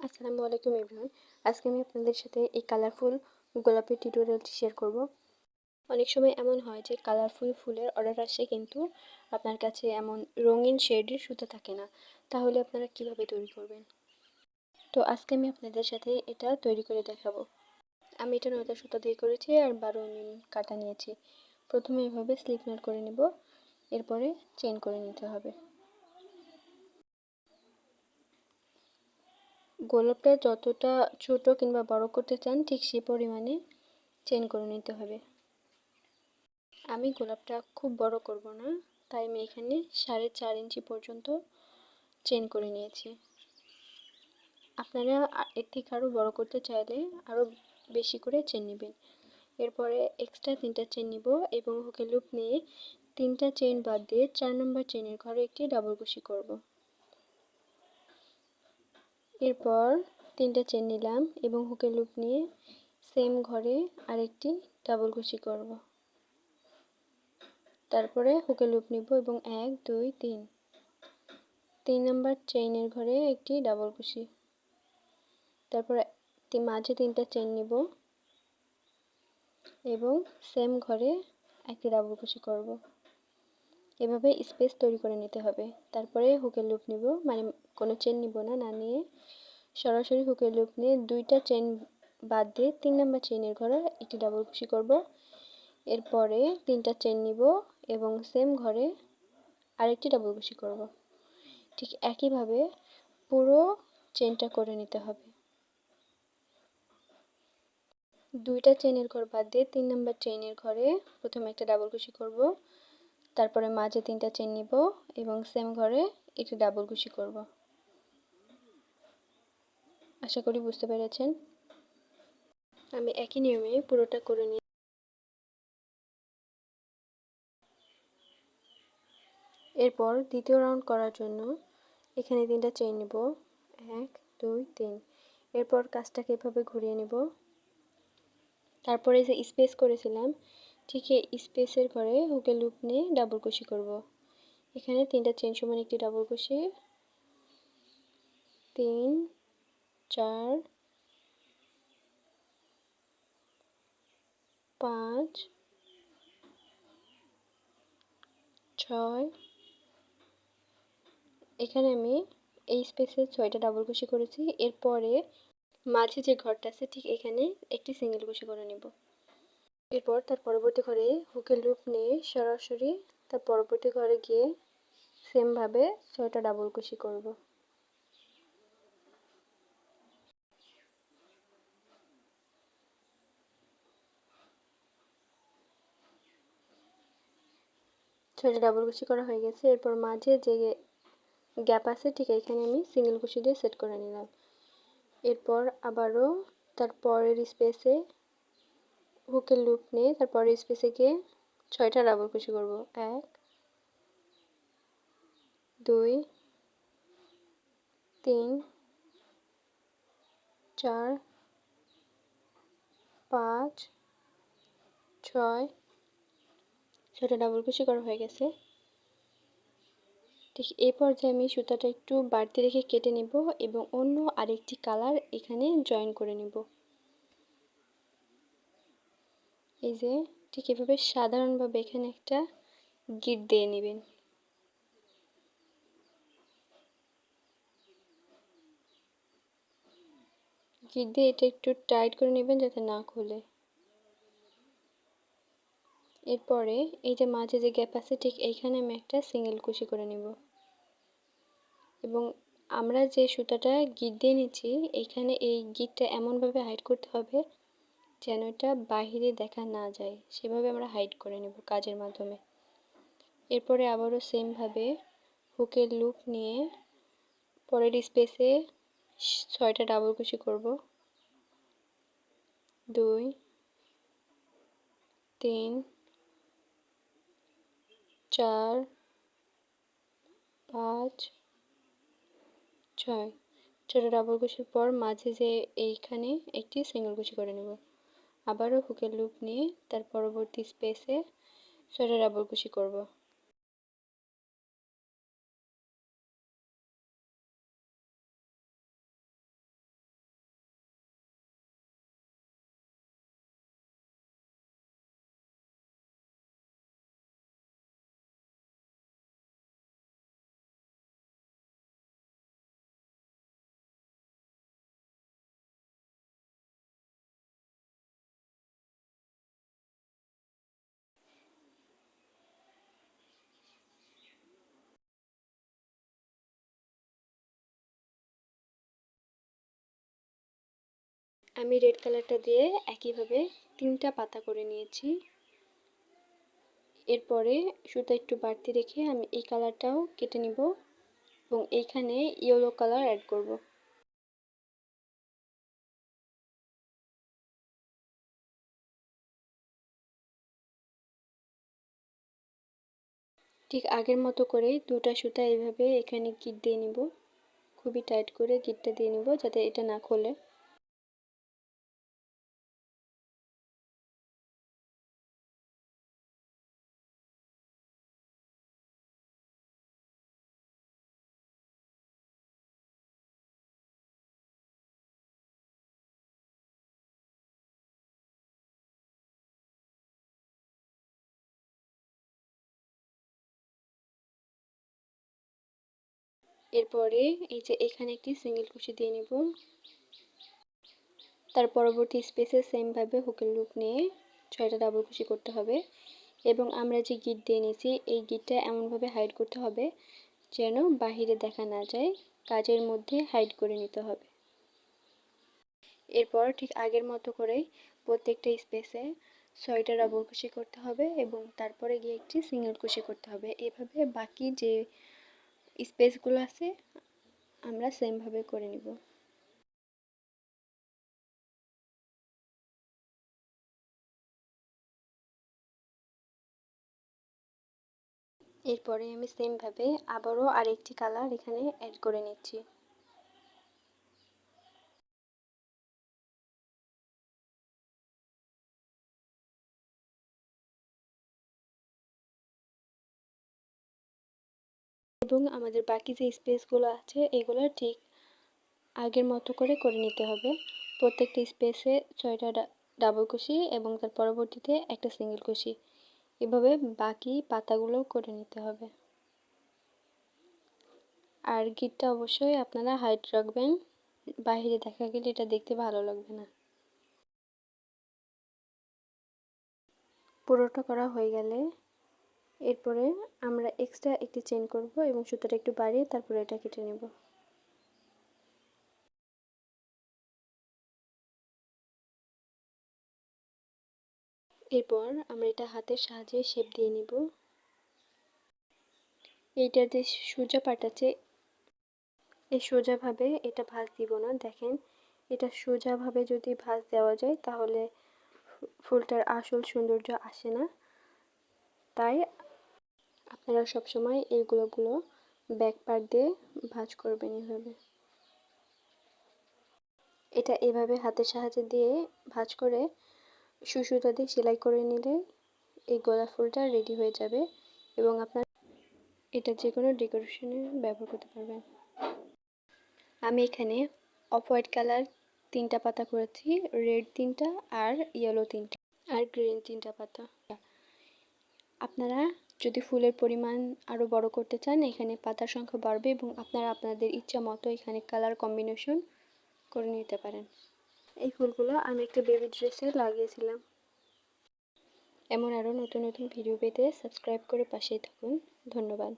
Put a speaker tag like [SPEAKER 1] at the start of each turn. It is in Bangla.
[SPEAKER 1] আসসালামু আলাইকুম এভরিওয়ান। আজকে আমি আপনাদের সাথে এই কালারফুল গোলাপের টিউটোরিয়ালটি শেয়ার করব। অনেক সময় এমন হয় যে কালারফুল ফুলের অর্ডার আসে কিন্তু আপনার কাছে এমন রঙিন শেডের সুতা থাকে না। তাহলে আপনারা কীভাবে তৈরি করবেন? তো আজকে আমি আপনাদের সাথে এটা তৈরি করে দেখাবো। আমি এটা নয়টা সুতা দিয়ে করেছি আর বারো এমএম কাটা নিয়েছি। প্রথমে এভাবে স্লিপ নোট করে নেব। এরপরে চেন করে নিতে হবে। গোলাপটা যতটা ছোট কিংবা বড় করতে চান, ঠিক সেই পরিমাণে চেন করে নিতে হবে। আমি গোলাপটা খুব বড় করব না, তাই আমি এখানে সাড়ে চার ইঞ্চি পর্যন্ত চেন করে নিয়েছি। আপনারা এর থেকে আরও বড় করতে চাইলে আরও বেশি করে চেন নেবেন। এরপরে এক্সট্রা তিনটা চেন নিব এবং হুকে লুপ নিয়ে তিনটা চেন বাদ দিয়ে চার নম্বর চেনের ঘরে একটি ডাবল কুশি করব। এরপর তিনটা চেন নিলাম এবং হুকের লুপ নিয়ে সেম ঘরে আরেকটি ডাবল কুশি করব। তারপরে হুকের লুপ নিব এবং এক, দুই, তিন। তিন নাম্বার চেইনের ঘরে একটি ডাবল কুশি তারপরে মাঝে তিনটা চেন নিব এবং সেম ঘরে একটি ডাবল কুশি করব। এভাবে স্পেস তৈরি করে নিতে হবে। তারপরে হুকের লুপ নিব। মানে কোনো চেন নিব না না নিয়ে সরাসরি হুকের লুপ নিয়ে দুইটা চেন বাদ দিয়ে তিন নম্বর চেনের ঘরে একটি ডাবল কুশি করব। এরপরে তিনটা চেন নিব এবং সেম ঘরে আরেকটি ডাবল কুশি করব। ঠিক একইভাবে পুরো চেনটা করে নিতে হবে। দুইটা চেনের ঘর বাদ দিয়ে তিন নম্বর চেনের ঘরে প্রথমে একটা ডাবল কুশি করব। তারপরে মাঝে তিনটা চেন নিব এবং সেম ঘরে একটি ডাবল কুশি করব। আশা করি বুঝতে পেরেছেন? আমি একই নিয়মে পুরোটা করে নিই এরপর দ্বিতীয় রাউন্ড করার জন্য এখানে তিনটা চেন নিব। এক, দুই, তিন। এরপর কাজটাকে এভাবে ঘুরিয়ে নেব। তারপরে যে স্পেস করেছিলাম ঠিক স্পেসের ঘরে হুকে লুপ নিয়ে ডাবল কুশি করব। এখানে তিনটা চেন সমান একটি ডাবল কুশি তিন, চার, পাঁচ, ছয়। এখানে আমি এই স্পেসে ছয়টা ডাবল কুশি করেছি। এরপরে মাঝে যে ঘরটা আছে, ঠিক এখানে একটি সিঙ্গেল কুশি করে নেব। এরপর তার পরবর্তী ঘরে হুকের লুপ নিয়ে সরাসরি তার পরবর্তী ঘরে গিয়ে সেমভাবে ছয়টা ডাবল কুশি করব। ছয়টা ডাবল কুশি করা হয়ে গেছে। এরপর মাঝে যে গ্যাপ আছে, ঠিক এখানে আমি সিঙ্গেল কুশি দিয়ে সেট করে নিলাম। এরপর আবারও তার পরের স্পেসে হুকের লুপ নিয়ে তার পরের স্পেসে গিয়ে ছয়টা ডাবল কুশি করব। এক, দুই, তিন, চার, পাঁচ, ছয়, ছয়টা ডাবল কুশি করা হয়ে গেছে। ঠিক এই পর্যায়ে আমি সুতাটা একটু বাড়তি রেখে কেটে নেব এবং অন্য আরেকটি কালার এখানে জয়েন করে নেব। এই যে, ঠিক এভাবে সাধারণভাবে এখানে একটা গিট দিয়ে নেবেন। গিট দিয়ে এটা একটু টাইট করে নেবেন যাতে না খুলে। এরপরে এই যে মাঝে যে গ্যাপ আছে, ঠিক এইখানে আমি একটা সিঙ্গেল কুশি করে নেব। এবং আমরা যে সুতাটা গিট দিয়ে নিচ্ছি এইখানে এই গিটটা এমনভাবে হাইড করতে হবে যেন এটা বাহিরে দেখা না যায়, সেভাবে আমরা হাইড করে নেব কাজের মাধ্যমে। এরপরে আবারও সেমভাবে হুকের লুপ নিয়ে পরের স্পেসে ছয়টা ডাবল কুশি করব। দুই, তিন, চার, পাঁচ, ছয়। ছোটো ডাবল কুশির পর মাঝে যে এইখানে একটি সিঙ্গেল কুশি করে নেব। আবারও হুকের লুপ নিয়ে তার পরবর্তী স্পেসে সোয়েটার ডাবল কুশি করব। আমি রেড কালারটা দিয়ে একইভাবে তিনটা পাতা করে নিয়েছি। এরপরে সুতা একটু বাড়তি রেখে আমি এই কালারটাও কেটে নিব এবং এইখানে ইয়েলো কালার অ্যাড করব। ঠিক আগের মতো করে দুটা সুতা এইভাবে এখানে গিট দিয়ে নিব। খুবই টাইট করে গিটটা দিয়ে নিব যাতে এটা না খোলে। এরপরে এই যে এখানে একটি সিঙ্গেল কুশি দিয়ে নেব। তার পরবর্তী স্পেসে সেমভাবে হুকের লুপ নিয়ে ছয়টা ডাবল কুশি করতে হবে এবং আমরা যে গিট দিয়ে নিয়েছি, এই গিটটা এমনভাবে হাইড করতে হবে যেন বাহিরে দেখা না যায়, কাজের মধ্যে হাইড করে নিতে হবে। এরপর ঠিক আগের মতো করেই প্রত্যেকটা স্পেসে ছয়টা ডাবল কুশি করতে হবে এবং তারপরে গিয়ে একটি সিঙ্গেল কুশি করতে হবে। এভাবে বাকি যে স্পেসগুলো আছে, আমরা সেমভাবে করে নিব। এরপরে আমি সেমভাবে আবারও আরেকটি কালার এখানে অ্যাড করে নিচ্ছি। এবং আমাদের বাকি যে স্পেসগুলো আছে, এগুলো ঠিক আগের মতো করে করে নিতে হবে। প্রত্যেকটা স্পেসে ছয়টা ডাবল কুশি এবং তার পরবর্তীতে একটা সিঙ্গেল কুশি। এভাবে বাকি পাতাগুলো করে নিতে হবে। আর গিটটা অবশ্যই আপনারা হাইট রাখবেন। বাহিরে দেখা গেলে এটা দেখতে ভালো লাগবে না। পুরোটা করা হয়ে গেলে এরপরে আমরা এক্সট্রা একটি চেন করব এবং সুতোটা একটু বাড়িয়ে তারপরে এটা কেটে নেব। এরপর আমরা এটা হাতের সাহায্যে শেপ দিয়ে নিব। এইটার যে সোজা পাট আছে, এই সোজাভাবে এটা ভাঁজ দিব না। দেখেন, এটা সোজাভাবে যদি ভাঁজ দেওয়া যায় তাহলে ফুলটার আসল সৌন্দর্য আসে না। তাই আপনারা সবসময় এইগুলোগুলো ব্যাক পার্ট দিয়ে ভাঁজ করবেন এভাবে। এটা এভাবে হাতের সাহায্যে দিয়ে ভাঁজ করে সুসুতা দিয়ে সেলাই করে নিলে এই গোলাপ ফুলটা রেডি হয়ে যাবে এবং আপনার এটা যে কোনো ডেকোরেশনে ব্যবহার করতে পারবেন। আমি এখানে অফ হোয়াইট কালার তিনটা পাতা করেছি রেড তিনটা আর ইয়েলো তিনটা, আর গ্রিন তিনটা পাতা। আপনারা যদি ফুলের পরিমাণ আরও বড় করতে চান এখানে পাতার সংখ্যা বাড়বে এবং আপনারা আপনাদের ইচ্ছা মতো এখানে কালার কম্বিনেশন করে নিতে পারেন। এই ফুলগুলো আমি একটা বেবি ড্রেসে লাগিয়েছিলাম। এমন আরও নতুন নতুন ভিডিও পেতে সাবস্ক্রাইব করে পাশেই থাকুন। ধন্যবাদ।